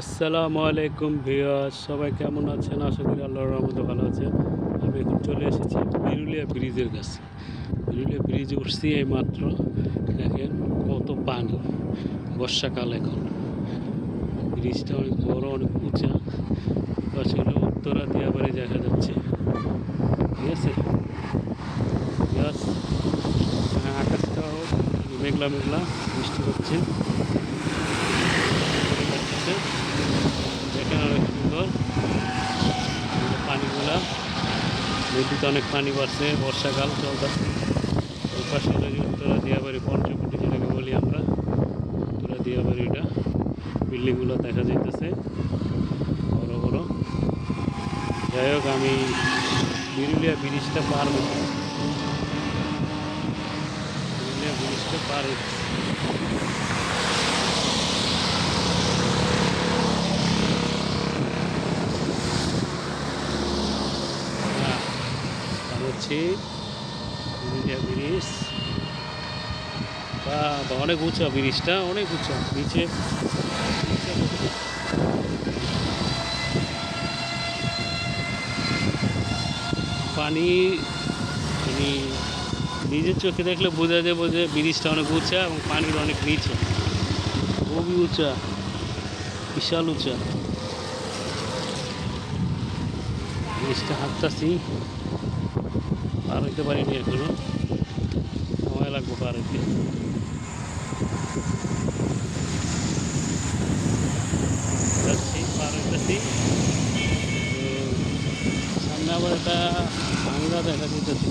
আসসালামু আলাইকুম ভিউয়ার্স সবাই কেমন আছেন? আশা করি আল্লাহর রহমতে ভালো আছেন। আমি এখন চলে এসেছি বিরুলিয়া ব্রিজের কাছে। বিরুলিয়া ব্রিজ উঠছি এই মাত্র দেখেন কত পানি বর্ষাকাল এখন। ব্রিজটা অনেক বড় অনেক উঁচা। হলো উত্তরা দিয়াবাড়ি দেখা যাচ্ছে। ঠিক আছে? হ্যাঁ, আকাশটাও মেঘলা মেঘলা বৃষ্টি হচ্ছে যাচ্ছে দেখেন অনেক সুন্দর এই যে পানিগুলা নদীতে অনেক পানি বাড়ছে, বর্ষাকাল চলতেছে ওই পাশে উত্তরা দিয়াবাড়ি, পঞ্চকুটি যেটাকে বলি আমরা, উত্তরা দিয়াবাড়ি এটা বিল্ডিংগুলো দেখা যাইতেছে, বড় বড়। যাই হোক, আমি বিরুলিয়া ব্রিজটা পার হচ্ছি বিরুলিয়া ব্রিজটা পার হচ্ছি হচ্ছে ব্রিজ। বা অনেক উঁচা ব্রিজটা অনেক উঁচা নিচে পানি মানে নিজের চোখে দেখলে বোঝা যাবে যে ব্রিজটা অনেক উঁচা এবং পানির অনেক নিচে। খুবই উঁচা। বিশাল উঁচা। ব্রিজটা হাঁটতাছি। পার হইতে পারিনি এখনও। সময় লাগবে পার হইতে। যাচ্ছি, পার হইতেছি। সামনে আবার একটা ভাঙ্গা দেখা দিতেছি।